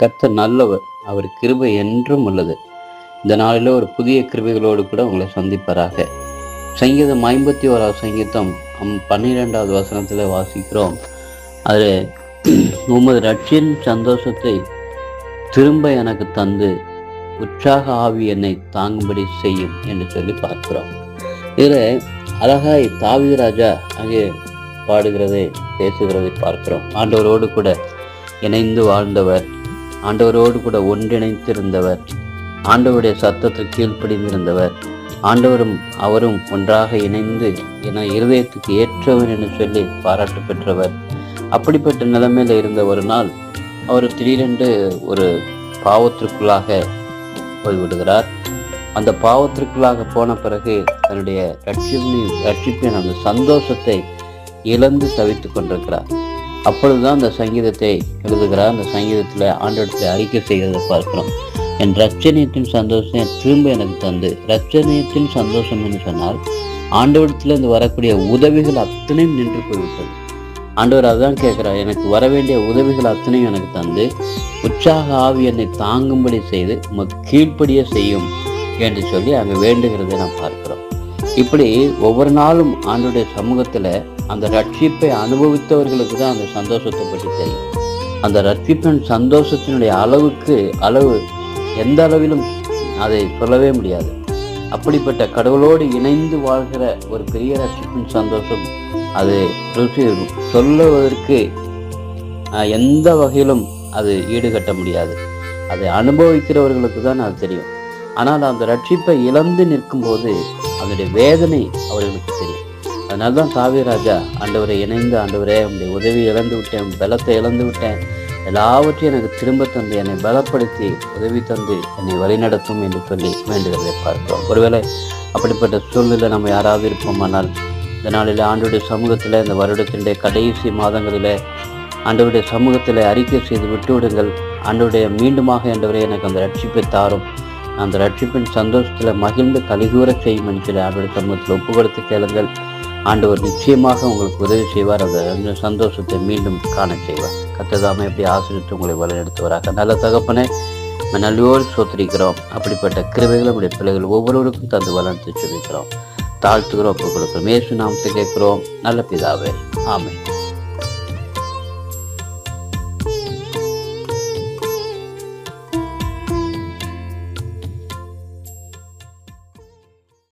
கர்த்தர் நல்லவர். அவர் கிருபை என்றும் உள்ளது. இந்த நாளில் ஒரு புதிய கிருபைகளோடு கூட உங்களை சந்திப்பராக. சங்கீதம் ஐம்பத்தி ஓராவது சங்கீதம் பன்னிரெண்டாவது வசனத்தில் வாசிக்கிறோம். அது உமது ரட்சியின் சந்தோஷத்தை திரும்ப எனக்கு தந்து உற்சாக ஆவி என்னை தாங்கும்படி செய்யும் என்று சொல்லி பார்க்கிறோம். இதில் அழகாய் தாவி ராஜா அங்கே பாடுகிறதை பேசுகிறதை பார்க்கிறோம். ஆண்டவரோடு கூட இணைந்து வாழ்ந்தவர் ஆண்டவரோடு கூட ஒன்றிணைத்திருந்தவர் ஆண்டவருடைய சத்தத்துக்கு கீழ்ப்படிந்திருந்தவர். ஆண்டவரும் அவரும் ஒன்றாக இணைந்து என இருதயத்துக்கு ஏற்றவர் என்று சொல்லி பாராட்டு பெற்றவர். அப்படிப்பட்ட நிலைமையில் இருந்த ஒரு நாள் அவர் திடீரென்று ஒரு பாவத்திற்குள்ளாக போய்விடுகிறார். அந்த பாவத்திற்குள்ளாக போன பிறகு தன்னுடைய ரட்சிப்பின் ரட்சிப்பின் அந்த சந்தோஷத்தை இழந்து தவித்துக் கொண்டிருக்கிறார். அப்பொழுதுதான் அந்த சங்கீதத்தை எழுதுகிறார். அந்த சங்கீதத்தில் ஆண்டவரத்தை அறிக்கை செய்கிறதை பார்க்கிறோம். என் ரட்சணியத்தின் சந்தோஷத்தை திரும்ப எனக்கு தந்து ரட்சணியத்தின் சந்தோஷம் என்று சொன்னால் ஆண்டவரத்திலிருந்து வரக்கூடிய உதவிகள் அத்தனையும் நின்று போய்விட்டது. ஆண்டவர் அதான் கேட்குறார் எனக்கு வர வேண்டிய உதவிகள் அத்தனையும் எனக்கு தந்து உற்சாக ஆவி என்னை தாங்கும்படி செய்து உமக்கு செய்யும் என்று சொல்லி அங்கே வேண்டுகிறதை நாம் பார்க்கிறோம். இப்படி ஒவ்வொரு நாளும் ஆண்டுடைய சமூகத்தில் அந்த ரட்சிப்பை அனுபவித்தவர்களுக்கு தான் அந்த சந்தோஷத்தை பற்றி தெரியும். அந்த ரட்சிப்பின் சந்தோஷத்தினுடைய அளவுக்கு அளவு எந்த அளவிலும் அதை சொல்லவே முடியாது. அப்படிப்பட்ட கடவுளோடு இணைந்து வாழ்கிற ஒரு பெரிய ரட்சிப்பின் சந்தோஷம் அது சொல்லுவதற்கு எந்த வகையிலும் அது ஈடுகட்ட முடியாது. அதை அனுபவிக்கிறவர்களுக்கு தான் அது தெரியும். ஆனால் அந்த ரட்சிப்பை இழந்து நிற்கும்போது அதனுடைய வேதனை அவர்களுக்கு தெரியும். அதனால தான் காவியராஜா ஆண்டவரை இணைந்து ஆண்டவரே உங்களுடைய உதவி இழந்து விட்டேன் பலத்தை இழந்து விட்டேன். எல்லாவற்றையும் எனக்கு திரும்ப தந்து என்னை பலப்படுத்தி உதவி தந்து என்னை வழிநடத்தும் என்று சொல்லி வேண்டுகிறதை பார்க்கிறோம். ஒருவேளை அப்படிப்பட்ட சூழ்நிலை நம்ம யாராவது இருப்போமானால் இந்த நாளில் ஆண்டுடைய சமூகத்தில் இந்த வருடத்தினுடைய கடைசி மாதங்களில் ஆண்டவருடைய சமூகத்தில் அறிக்கை செய்து விட்டுவிடுங்கள். ஆண்டவருடைய மீண்டுமாக என்றவரை எனக்கு அந்த ரட்சிப்பை தாரும். அந்த ரட்சிப்பின் சந்தோஷத்தில் மகிழ்ந்து கலிகூற செய்யும் என்று அவருடைய சமூகத்தில் ஒப்பு கொடுத்து கேளுங்கள் ஆண்டவர் நிச்சயமாக உங்களுக்கு உதவி செய்வார். அந்த சந்தோஷத்தை மீண்டும் காண செய்வார். கத்ததாமே எப்படி ஆசிரியத்து உங்களை வழிநடத்துவாராக. நல்ல தகப்பனே நல்லோடு சோத்திரிக்கிறோம் அப்படிப்பட்ட கிருபைகளை நம்முடைய பிள்ளைகள் ஒவ்வொருவருக்கும் தந்து வளர்த்து சொல்லிக்கிறோம் தாழ்த்துகிறோம் ஒப்பு கொடுக்கிறோம் மேசு நாமத்தை கேட்கிறோம். நல்ல பிதாவே ஆமை